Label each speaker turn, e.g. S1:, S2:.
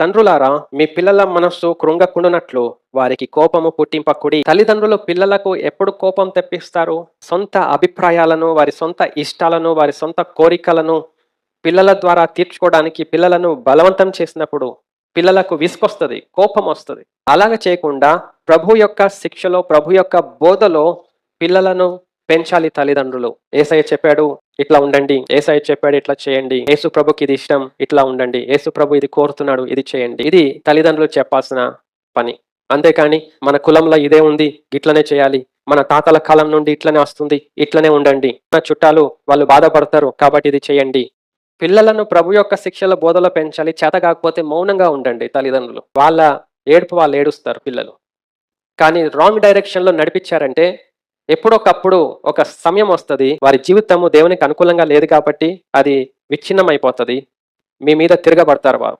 S1: తండ్రులారా మీ పిల్లల మనస్సు కృంగకుండునట్లు వారికి కోపము పుట్టింపకుడి. తల్లిదండ్రులు పిల్లలకు ఎప్పుడు కోపం తెప్పిస్తారు? సొంత అభిప్రాయాలను వారి సొంత ఇష్టాలను వారి సొంత కోరికలను పిల్లల ద్వారా తీర్చుకోవడానికి పిల్లలను బలవంతం చేసినప్పుడు పిల్లలకు విసుకొస్తుంది కోపం వస్తుంది అలాగ చేయకుండా ప్రభు యొక్క శిక్షలో ప్రభు యొక్క బోధలో పిల్లలను పెంచాలి తల్లిదండ్రులు. ఏసయ్య చెప్పాడు ఇట్లా ఉండండి. ఏసయ్య చెప్పాడు ఇట్లా చేయండి. యేసు ప్రభుకి ఇది ఇష్టం. ఇట్లా ఉండండి. యేసు ప్రభు ఇది కోరుతున్నాడు ఇది చేయండి. ఇది తల్లిదండ్రులు చెప్పాల్సిన పని. అంతేకాని మన కులంలో ఇదే ఉంది ఇట్లనే చేయాలి. మన తాతల కాలం నుండి ఇట్లనే వస్తుంది ఇట్లనే ఉండండి. మన చుట్టాలు వాళ్ళు బాధపడతారు కాబట్టి ఇది చేయండి. పిల్లలను ప్రభు యొక్క శిక్షల బోధలో పెంచాలి చేత కాకపోతే మౌనంగా ఉండండి తల్లిదండ్రులు. వాళ్ళ ఏడుపు వాళ్ళు ఏడుస్తారు పిల్లలు. కానీ రాంగ్ డైరెక్షన్లో నడిపించారంటే ఎప్పుడొకప్పుడు ఒక సమయం వస్తుంది వారి జీవితము దేవునికి అనుకూలంగా లేదు కాబట్టి అది విచ్ఛిన్నం అయిపోతుంది మీ మీద తిరగబడతారు వారు.